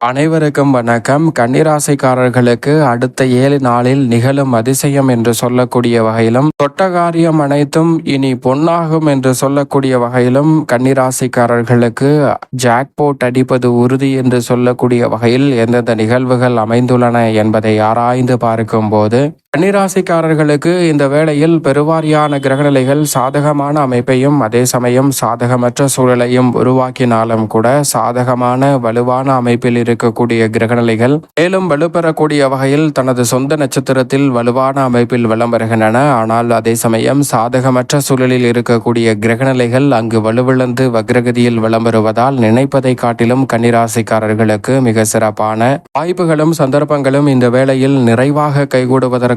அனைவருக்கும் வணக்கம். கன்னிராசிக்காரர்களுக்கு அடுத்த ஏழு நாளில் நிகழும் அதிசயம் என்று சொல்லக்கூடிய வகையிலும் தொட்ட காரியம் அனைத்தும் இனி பொன்னாகும் என்று சொல்லக்கூடிய வகையிலும் கன்னிராசிக்காரர்களுக்கு ஜாக்போட் அடிப்பது உறுதி என்று சொல்லக்கூடிய வகையில் எந்தெந்த நிகழ்வுகள் அமைந்துள்ளன என்பதை ஆராய்ந்து பார்க்கும்போது கன்னிராசிக்காரர்களுக்கு இந்த வேளையில் பெருவாரியான கிரகநிலைகள் சாதகமான அமைப்பையும் அதே சமயம் சாதகமற்ற சூழலையும் உருவாக்கினாலும் கூட சாதகமான வலுவான அமைப்பில் இருக்கக்கூடிய கிரகநிலைகள் மேலும் வலுப்பெறக்கூடிய வகையில் தனது சொந்த நட்சத்திரத்தில் வலுவான அமைப்பில் வலம் வருகின்றன. ஆனால் அதே சமயம் சாதகமற்ற சூழலில் இருக்கக்கூடிய கிரகநிலைகள் அங்கு வலுவிழந்து வக்ரகதியில் வலம் வருவதால் நினைப்பதை காட்டிலும் கன்னிராசிக்காரர்களுக்கு மிக சிறப்பான வாய்ப்புகளும் சந்தர்ப்பங்களும் இந்த வேளையில் நிறைவாக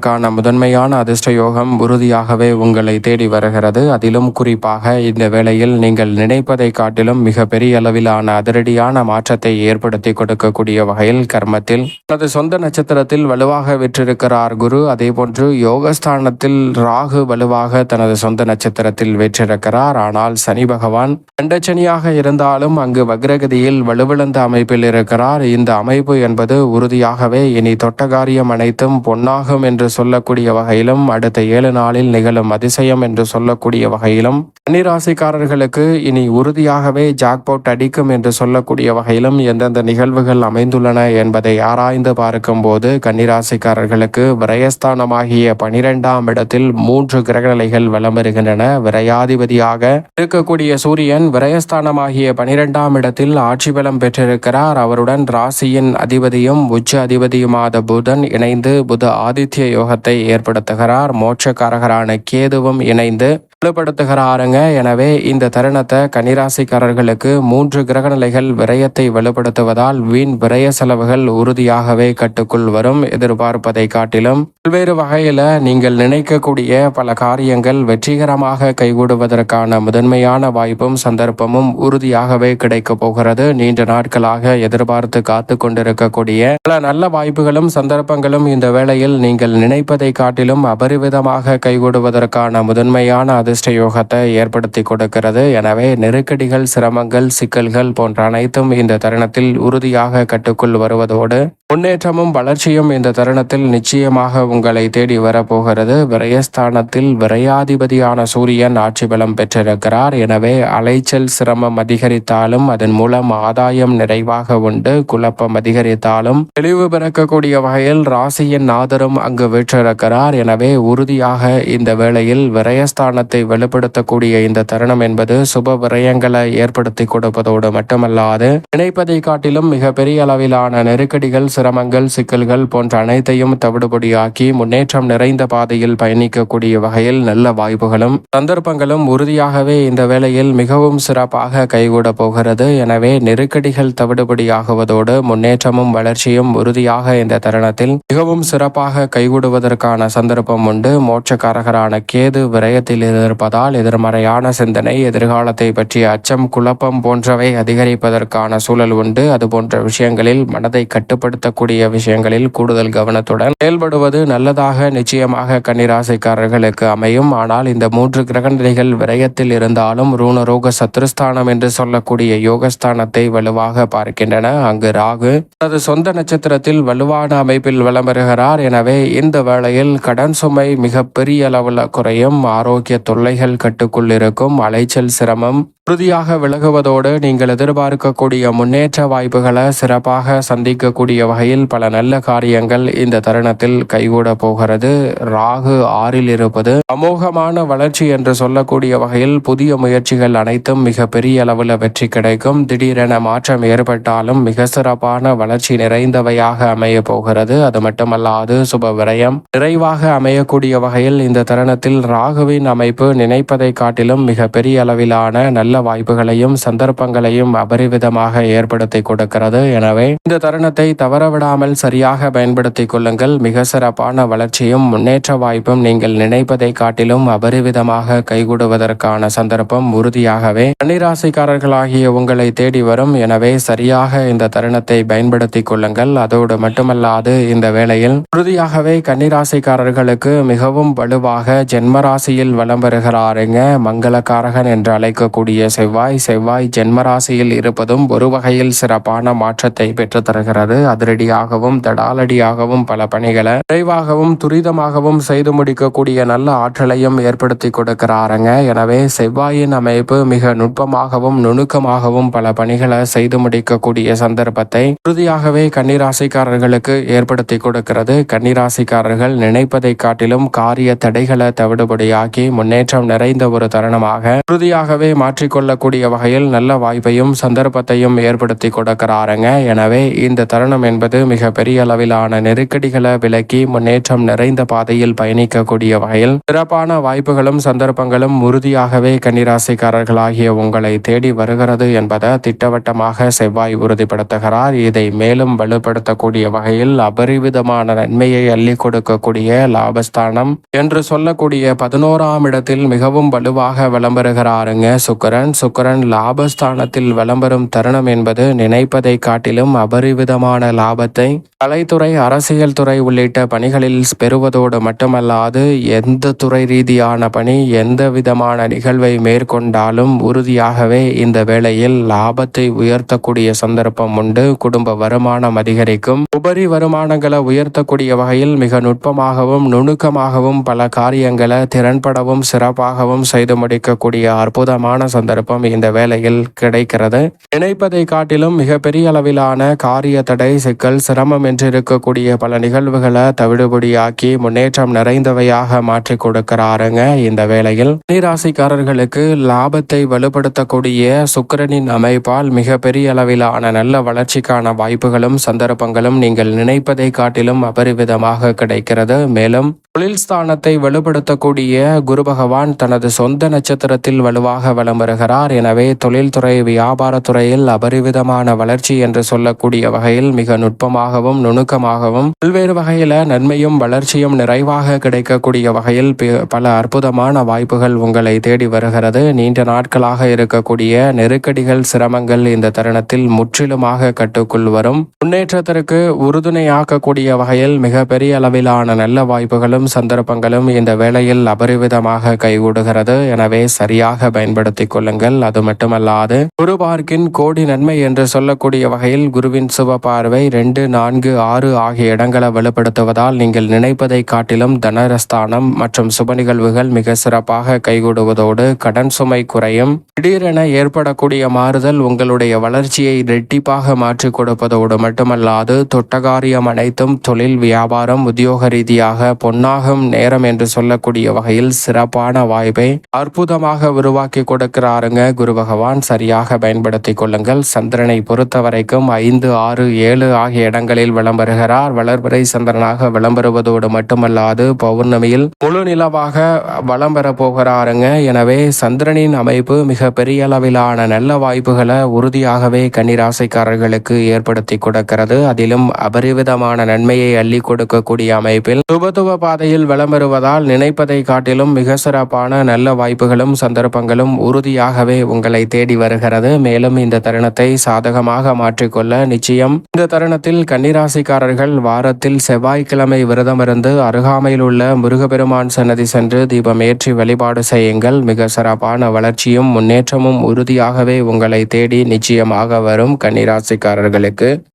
கைகூடுவதற்கான முதன்மையான அதிர்ஷ்ட யோகம் உறுதியாகவே உங்களை தேடி வருகிறது. அதிலும் குறிப்பாக இந்த வேளையில் நீங்கள் நினைப்பதை காட்டிலும் மிக பெரிய அளவிலான அதிரடியான மாற்றத்தை ஏற்படுத்தி கொடுக்கக்கூடிய வகையில் கர்மத்தில் தனது சொந்த நட்சத்திரத்தில் வலுவாக வெற்றிருக்கிறார் குரு. அதேபோன்று யோகஸ்தானத்தில் ராகு வலுவாக தனது சொந்த நட்சத்திரத்தில் வெற்றிருக்கிறார். ஆனால் சனி பகவான் கண்டச்சனியாக இருந்தாலும் அங்கு வக்ரகதியில் வலுவிழந்த அமைப்பில் இருக்கிறார். இந்த அமைப்பு என்பது உறுதியாகவே இனி தொட்டகாரியம் அனைத்தும் பொன்னாகும் என்று சொல்லக்கூடிய வகையிலும் அடுத்த ஏழு நாளில் நிகழும் அதிசயம் என்று சொல்லக்கூடிய வகையிலும் கன்னிராசிக்காரர்களுக்கு இனி உறுதியாகவே ஜாக்பாட் அடிக்கும் என்று சொல்லக்கூடிய வகையிலும் எந்தெந்த நிகழ்வுகள் அமைந்துள்ளன என்பதை ஆராய்ந்து பார்க்கும்போது கன்னிராசிக்காரர்களுக்கு விரயஸ்தானமாகிய பனிரெண்டாம் இடத்தில் மூன்று கிரகநிலைகள் வலம் வருகின்றன விரையாதிபதியாக இருக்கக்கூடிய சூரியன் விரயஸ்தானமாகிய பனிரெண்டாம் இடத்தில் ஆட்சி பலம் பெற்றிருக்கிறார். அவருடன் ராசியின் அதிபதியும் உச்ச அதிபதியுமாத புதன் இணைந்து புத ஆதித்ய யோகத்தை ஏற்படுத்துகிறார். மோட்சக்காரகரான கேதுவும் இணைந்து வலுப்படுத்துகிறாருங்க எனவே இந்த தருணத்தை கன்னிராசிக்காரர்களுக்கு மூன்று கிரகநிலைகள் விரயத்தை வலுப்படுத்துவதால் வீண் விரய செலவுகள் உறுதியாகவே கட்டுக்குள் வரும் எதிர்பார்ப்பதை காட்டிலும். பல்வேறு வகையில நீங்கள் நினைக்கக்கூடிய பல காரியங்கள் வெற்றிகரமாக கைகூடுவதற்கான முதன்மையான வாய்ப்பும் சந்தர்ப்பமும் உறுதியாகவே கிடைக்க போகிறது. நீண்ட நாட்களாக எதிர்பார்த்து காத்து கொண்டிருக்கக்கூடிய பல நல்ல வாய்ப்புகளும் சந்தர்ப்பங்களும் இந்த வேளையில் நீங்கள் நினைப்பதை காட்டிலும் அபரிவிதமாக கைகூடுவதற்கான முதன்மையான அது அதிர்ஷ்ட யோகத்தை ஏற்படுத்தி கொடுக்கிறது. எனவே நெருக்கடிகள் சிரமங்கள் சிக்கல்கள் போன்ற அனைத்தும் இந்த தருணத்தில் உறுதியாக கட்டுக்குள் வருவதோடு முன்னேற்றமும் வளர்ச்சியும் இந்த தருணத்தில் நிச்சயமாக உங்களை தேடி வரப்போகிறது. விரயஸ்தானத்தில் விரையாதிபதியான சூரியன் ஆட்சி பலம் பெற்றிருக்கிறார். எனவே அலைச்சல் சிரமம் அதிகரித்தாலும் அதன் மூலம் ஆதாயம் நிறைவாக உண்டு. குழப்பம் அதிகரித்தாலும் தெளிவு பிறக்கக்கூடிய வகையில் ராசியின் நாதரும் அங்கு வீற்றிருக்கிறார். எனவே உறுதியாக இந்த வேளையில் விரயஸ்தானத்தில் விரயஸ்தானத்தை வெளிப்படுத்தக்கூடிய இந்த தருணம் என்பது சுப விரயங்களை ஏற்படுத்தி கொடுப்பதோடு மட்டுமல்லாது நினைப்பதை காட்டிலும் மிகப்பெரிய அளவிலான நெருக்கடிகள் சிரமங்கள் சிக்கல்கள் போன்ற அனைத்தையும் தவிடுபடியாக்கி முன்னேற்றம் நிறைந்த பாதையில் பயணிக்கக்கூடிய வகையில் நல்ல வாய்ப்புகளும் சந்தர்ப்பங்களும் உறுதியாகவே இந்த வேளையில் மிகவும் சிறப்பாக கைகூட போகிறது. எனவே நெருக்கடிகள் தவிடுபடியாகுவதோடு முன்னேற்றமும் வளர்ச்சியும் உறுதியாக இந்த தருணத்தில் மிகவும் சிறப்பாக கைகூடுவதற்கான சந்தர்ப்பம் உண்டு. மோட்சக்காரகரான கேது விரயத்தில் இருப்பதால் எதிர்மறையான சிந்தனை எதிர்காலத்தை பற்றிய அச்சம் குழப்பம் போன்றவை அதிகரிப்பதற்கான சூழல் உண்டு. அது போன்ற விஷயங்களில் மனதை கட்டுப்படுத்தக்கூடிய விஷயங்களில் கூடுதல் கவனத்துடன் செயல்படுவது நல்லதாக நிச்சயமாக கன்னிராசிக்காரர்களுக்கு அமையும். ஆனால் இந்த மூன்று கிரகநிலைகள் விரயத்தில் இருந்தாலும் ரூணரோக சத்ருஸ்தானம் என்று சொல்லக்கூடிய யோகஸ்தானத்தை வலுவாக பார்க்கின்றன. அங்கு ராகு தனது சொந்த நட்சத்திரத்தில் வலுவான அமைப்பில் வலம் பெறுகிறார் எனவே இந்த வேளையில் கடன் சுமை மிக பெரிய அளவில் குறையும். ஆரோக்கியத்துடன் தொல்லைகள் கட்டுக்குள் இருக்கும். அலைச்சல் சிரமம் உறுதியாக விலகுவதோடு நீங்கள் எதிர்பார்க்கக்கூடிய முன்னேற்ற வாய்ப்புகளை சிறப்பாக சந்திக்கக்கூடிய வகையில் பல நல்ல காரியங்கள் இந்த தருணத்தில் கைகூட போகிறது. ராகு ஆறில் இருப்பது அமோகமான வளர்ச்சி என்று சொல்லக்கூடிய வகையில் புதிய முயற்சிகள் அனைத்தும் மிக பெரிய அளவில் வெற்றி கிடைக்கும். திடீரென மாற்றம் ஏற்பட்டாலும் மிக சிறப்பான வளர்ச்சி நிறைந்தவையாக அமைய போகிறது. அது மட்டுமல்லாது சுப விரயம் நிறைவாக அமையக்கூடிய வகையில் இந்த தருணத்தில் ராகுவின் அமைப்பு நினைப்பதை காட்டிலும் மிக பெரிய அளவிலான நல்ல வாய்ப்புகளையும் சந்தர்ப்பங்களையும் அபரிவிதமாக ஏற்படுத்தி கொடுக்கிறது. எனவே இந்த தருணத்தை தவறவிடாமல் சரியாக பயன்படுத்திக் கொள்ளுங்கள். மிக சிறப்பான வளர்ச்சியும் முன்னேற்ற வாய்ப்பும் நீங்கள் நினைப்பதை காட்டிலும் அபரிவிதமாக கைகூடுவதற்கான சந்தர்ப்பம் உறுதியாகவே கன்னிராசிக்காரர்களாகிய உங்களை தேடி வரும். எனவே சரியாக இந்த தருணத்தை பயன்படுத்திக் கொள்ளுங்கள். அதோடு மட்டுமல்லாது இந்த வேளையில் உறுதியாகவே கன்னிராசிக்காரர்களுக்கு மிகவும் வலுவாக ஜென்மராசியில் வலம் வருகிறாருங்க. மங்களக்காரகன் என்று அழைக்கக்கூடிய செவ்வாய் செவ்வாய் ஜென்மராசியில் இருப்பதும் ஒரு வகையில் சிறப்பான மாற்றத்தை பெற்றுத்தருகிறது அதிரடியாகவும் தடாலடியாகவும் பல பணிகளை விரைவாகவும் துரிதமாகவும் செய்து முடிக்கக்கூடிய நல்ல ஆற்றலையும் ஏற்படுத்தி கொடுக்கிறாருங்க. எனவே செவ்வாயின் அமைப்பு மிக நுட்பமாகவும் நுணுக்கமாகவும் பல பணிகளை செய்து முடிக்கக்கூடிய சந்தர்ப்பத்தை உறுதியாகவே கன்னிராசிக்காரர்களுக்கு ஏற்படுத்தி கொடுக்கிறது. கன்னிராசிக்காரர்கள் நினைப்பதை காட்டிலும் காரிய தடைகளை தவிடுபடியாக்கி முன்னேற்றம் நிறைந்த ஒரு தருணமாக உறுதியாகவே மாற்றிக் கொள்ளக்கூடிய வகையில் நல்ல வாய்ப்பையும் சந்தர்ப்பத்தையும் ஏற்படுத்தி கொடுக்கிறாருங்க. எனவே இந்த தருணம் என்பது மிக பெரிய அளவிலான நெருக்கடிகளை விலக்கி முன்னேற்றம் நிறைந்த பாதையில் பயணிக்கக்கூடிய வகையில் சிறப்பான வாய்ப்புகளும் சந்தர்ப்பங்களும் உறுதியாகவே கன்னிராசிக்காரர்களாகிய உங்களை தேடி வருகிறது என்பதை திட்டவட்டமாக செவ்வாய் உறுதிப்படுத்துகிறார். இதை மேலும் வலுப்படுத்தக்கூடிய வகையில் அபரிவிதமான நன்மையை அள்ளி கொடுக்கக்கூடிய லாபஸ்தானம் என்று சொல்லக்கூடிய பதினோராம் இடத்தில் மிகவும் வலுவாக விளம்பருகிறாருங்க சுக்கரன். சுக்கரன் லாபஸ்தானத்தில் விளம்பரும் தருணம் என்பது நினைப்பதை காட்டிலும் அபரிவிதமான லாபத்தை கலைத்துறை அரசியல் துறை உள்ளிட்ட பணிகளில் பெறுவதோடு மட்டுமல்லாது எந்த துறை ரீதியான பணி எந்த விதமான நிகழ்வை மேற்கொண்டாலும் உறுதியாகவே இந்த வேளையில் லாபத்தை உயர்த்தக்கூடிய சந்தர்ப்பம் உண்டு. குடும்ப வருமானம் அதிகரிக்கும். உபரி வருமானங்களை உயர்த்தக்கூடிய வகையில் மிக நுட்பமாகவும் நுணுக்கமாகவும் பல காரியங்களை திறன்படவும் சிறப்பாகவும் செய்து முடிக்கக்கூடிய அற்புதமான சந்தர்ப்பம். இந்த வேலையில் கிடைக்கிறது. நினைப்பதை காட்டிலும் மிகப்பெரிய அளவிலான காரிய தடை சிக்கல் சிரமம் என்று இருக்கக்கூடிய பல நிகழ்வுகளை தவிடுபடியாக்கி முன்னேற்றம் நிறைந்தவையாக மாற்றி கொடுக்கிறாருங்க இந்த வேளையில். ராசிக்காரர்களுக்கு லாபத்தை வலுப்படுத்தக்கூடிய சுக்கரனின் அமைப்பால் மிக பெரிய அளவிலான நல்ல வளர்ச்சிக்கான வாய்ப்புகளும் சந்தர்ப்பங்களும் நீங்கள் நினைப்பதை காட்டிலும் அபரிவிதமாக கிடைக்கிறது. மேலும் தொழில் ஸ்தானத்தை வலுப்படுத்தக்கூடிய குரு பகவான் தனது சொந்த நட்சத்திரத்தில் வலுவாக வலம் வருகிறார் எனவே தொழில்துறை வியாபாரத்துறையில் அபரிவிதமான வளர்ச்சி என்று சொல்லக்கூடிய வகையில் மிக நுட்பமாகவும் நுணுக்கமாகவும் பல்வேறு வகையில நன்மையும் வளர்ச்சியும் நிறைவாக கிடைக்கக்கூடிய வகையில் பல அற்புதமான வாய்ப்புகள் உங்களை தேடி வருகிறது. நீண்ட நாட்களாக இருக்கக்கூடிய நெருக்கடிகள் சிரமங்கள் இந்த தருணத்தில் முற்றிலுமாக கட்டுக்குள் வரும். முன்னேற்றத்திற்கு உறுதுணையாக்கக்கூடிய வகையில் மிகப்பெரிய அளவிலான நல்ல வாய்ப்புகளும் சந்தர்ப்பங்களும் இந்த வேளையில் அபரிவிதமாக கைகூடுகிறது. எனவே சரியாக பயன்படுத்திக் கொள்ளுங்கள். அது மட்டுமல்லாது குரு பார்க்கின் கோடி நன்மை என்று சொல்லக்கூடிய வகையில் குருவின் சுப பார்வை ரெண்டு நான்கு ஆறு ஆகிய இடங்களை வலுப்படுத்துவதால் நீங்கள் நினைப்பதை காட்டிலும் தனரஸ்தானம் மற்றும் சுப நிகழ்வுகள் மிக சிறப்பாக கைகூடுவதோடு கடன் சுமை குறையும். திடீரென ஏற்படக்கூடிய மாறுதல் உங்களுடைய வளர்ச்சியை ரெட்டிப்பாக மாற்றி கொடுப்பதோடு மட்டுமல்லாது தொட்டகாரியம் அனைத்தும் தொழில் வியாபாரம் உத்தியோக ரீதியாக பொன்னா பொன்னாகும் நேரம் என்று சொல்லக்கூடிய வகையில் சிறப்பான வாய்ப்பை அற்புதமாக உருவாக்கி கொடுக்கிறாருங்க குரு பகவான். சரியாக பயன்படுத்திக் கொள்ளுங்கள். சந்திரனை பொறுத்த வரைக்கும் ஐந்து ஆறு ஏழு ஆகிய இடங்களில் விளம்பருகிறார். வளர்பிறை சந்திரனாக விளம்பருவதோடு மட்டுமல்லாது பௌர்ணமியில் முழு நிலவாக வளம் பெற போகிறாருங்க. எனவே சந்திரனின் அமைப்பு மிக பெரிய அளவிலான நல்ல வாய்ப்புகளை உறுதியாகவே கன்னிராசிக்காரர்களுக்கு ஏற்படுத்தி கொடுக்கிறது. அதிலும் அபரிவிதமான நன்மையை அள்ளி கொடுக்கக்கூடிய அமைப்பில் சுபத்துவ பாதையில் விளம்பருவதால் நினைப்பதை காட்டிலும் மிக சிறப்பான நல்ல வாய்ப்புகளும் சந்தர்ப்பங்களும் உறுதியாகவே உங்களை தேடி வருகிறது. மேலும் இந்த தருணத்தை சாதகமாக மாற்றிக்கொள்ள நிச்சயம். இந்த தருணத்தில் கன்னிராசிக்காரர்கள் வாரத்தில் செவ்வாய்க்கிழமை விரதமிருந்து அருகாமையில் உள்ள முருகப்பெருமான் சன்னதி சென்று தீபம் ஏற்றி வழிபாடு செய்யுங்கள். மிக சிறப்பான வளர்ச்சியும் முன்னேற்றமும் உறுதியாகவே உங்களை தேடி நிச்சயமாக வரும் கன்னிராசிக்காரர்களுக்கு.